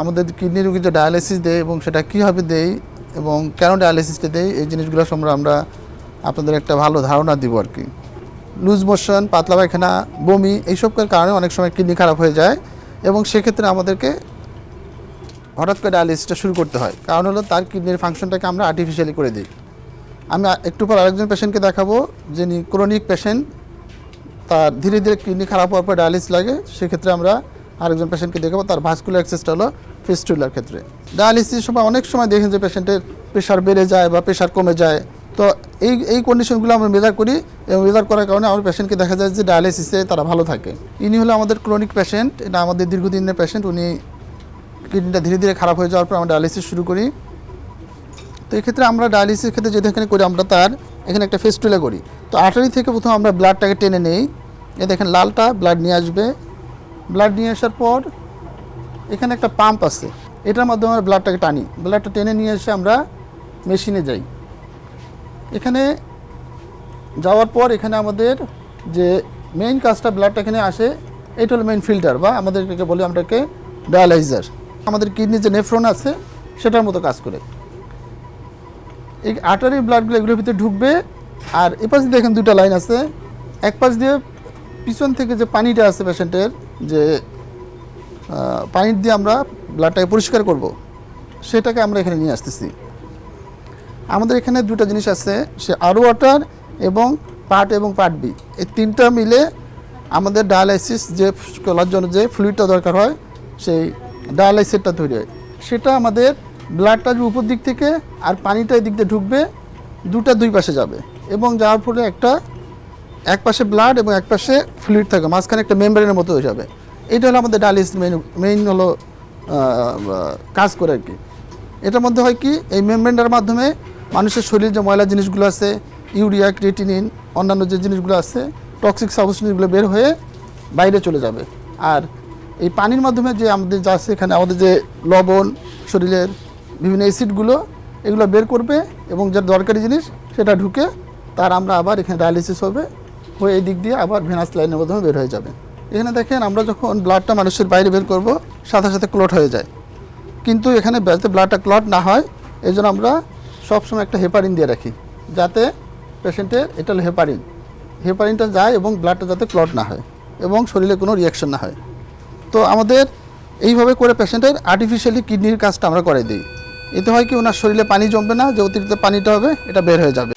আমাদের কিডনি রোগীর যে ডায়ালিসিস দেয় এবং সেটা কীভাবে দেয় এবং কেন ডায়ালিসিসটা দেয়, এই জিনিসগুলো সম্পর্কে আমরা আপনাদের একটা ভালো ধারণা দিব আর কি। লুজ মোশন, পাতলা পায়খানা, বমি, এইসবের কারণে অনেক সময় কিডনি খারাপ হয়ে যায় এবং সেক্ষেত্রে আমাদেরকে হঠাৎ করে ডায়ালিসিসটা শুরু করতে হয়। কারণ হলো তার কিডনির ফাংশনটাকে আমরা আর্টিফিশিয়ালি করে দিই। আমি একটু পর আরেকজন পেশেন্টকে দেখাবো যিনি ক্রনিক পেশেন্ট তার ধীরে ধীরে কিডনি খারাপ হওয়ার পর ডায়ালিসিস লাগে, সেক্ষেত্রে আমরা আরেকজন পেশেন্টকে দেখাবো তার ভাস্কুলার অ্যাক্সেসটা হলো ফিস্টুলার ক্ষেত্রে। ডায়ালিসিস সময় অনেক সময় দেখেন যে পেশেন্টের প্রেশার বেড়ে যায় বা প্রেশার কমে যায়। তো এই এই কন্ডিশনগুলো আমরা মেজার করি এবং মেজার করার কারণে আমার পেশেন্টকে দেখা যায় যে ডায়ালিসিসে তারা ভালো থাকে। ইনি হলো আমাদের ক্রনিক পেশেন্ট এটা আমাদের দীর্ঘদিনের পেশেন্ট উনি কিডনিটা ধীরে ধীরে খারাপ হয়ে যাওয়ার পর আমরা ডায়ালিসিস শুরু করি। তো এক্ষেত্রে আমরা ডায়ালিসিসের ক্ষেত্রে যেটা এখানে করি, আমরা তার এখানে একটা ফেস্টুলা করি। তো আর্টারি থেকে প্রথম আমরা ব্লাডটাকে টেনে নেই। এ দেখেন লালটা ব্লাড নিয়ে আসবে। ব্লাড নিয়ে আসার পর এখানে একটা পাম্প আছে। এটার মাধ্যমে আমরা ব্লাডটাকে টানি। ব্লাডটা টেনে নিয়ে এসে আমরা মেশিনে যাই। এখানে যাওয়ার পর এখানে আমাদের যে মেইন কাজটা ব্লাডটা এখানে আসে, এটা হলো মেইন ফিল্টার বা আমাদেরকে বলি আমরাকে ডায়ালাইজার আমাদের কিডনির যে নেফ্রন আছে, সেটার মতো কাজ করে। এই আটারি ব্লাডগুলো এগুলোর ভিতরে ঢুকবে, আর এ পাশ দিয়ে দেখেন দুটো লাইন আছে। এক পাশ দিয়ে পিছন থেকে যে পানিটা আছে পেশেন্টের যে পানি দিয়ে আমরা ব্লাডটাকে পরিষ্কার করব, সেটাকে আমরা এখানে নিয়ে আসতেছি। আমাদের এখানে দুটো জিনিস আছে, সে আরও ওয়াটার এবং পার্ট এবং পার্ট বি এই তিনটা মিলে আমাদের ডায়ালাইসিস যে করার জন্য যে ফ্লুইডটা দরকার হয়, সেই ডায়ালাইসিসটা তৈরি হয়। সেটা আমাদের ব্লাডটা উপর দিক থেকে আর পানিটা এদিক দিয়ে ঢুকবে, দুটা দুই পাশে যাবে এবং যাওয়ার ফলে একটা এক পাশে ব্লাড এবং এক পাশে ফ্লুইড থাকে, মাঝখানে একটা মেমব্রেনের মতো হয়ে যাবে। এটা হলো আমাদের ডায়ালিসিস মেইন মেইন হলো কাজ করে আর কি। এটার মধ্যে হয় কি, এই মেমব্রেনটার মাধ্যমে মানুষের শরীরে যে ময়লা জিনিসগুলো আছে, ইউরিয়া ক্রিয়েটিনিন অন্যান্য যে জিনিসগুলো আছে টক্সিক সাবস্টেন্সগুলো বের হয়ে বাইরে চলে যাবে। আর এই পানির মাধ্যমে যে আমাদের যা আছে এখানে, আমাদের যে লবণ, শরীরের বিভিন্ন অ্যাসিডগুলো এগুলো বের করবে এবং যা দরকারি জিনিস সেটা ঢুকে তার আমরা আবার এখানে ডায়ালিসিস হবে। হয়ে এই দিক দিয়ে আবার ভেনাস লাইনের মাধ্যমে বের হয়ে যাবে। এখানে দেখেন আমরা যখন ব্লাডটা মানুষের বাইরে বের করব, সাথে সাথে ক্লট হয়ে যায়। কিন্তু এখানে যাতে ব্লাডটা ক্লট না হয়, এই জন্য আমরা সবসময় একটা হেপারিন দিয়ে রাখি, যাতে পেশেন্টের এটা হলো হেপারিন হেপারিনটা যায় এবং ব্লাডটা যাতে ক্লট না হয় এবং শরীরে কোনো রিয়াকশন না হয়। তো আমাদের এইভাবে করে পেশেন্টের আর্টিফিশিয়ালি কিডনির কাজটা আমরা করে দিই। এতে হয় কি, ওনার শরীরে পানি জমবে না, যে অতিরিক্ত পানিটা হবে, এটা বের হয়ে যাবে।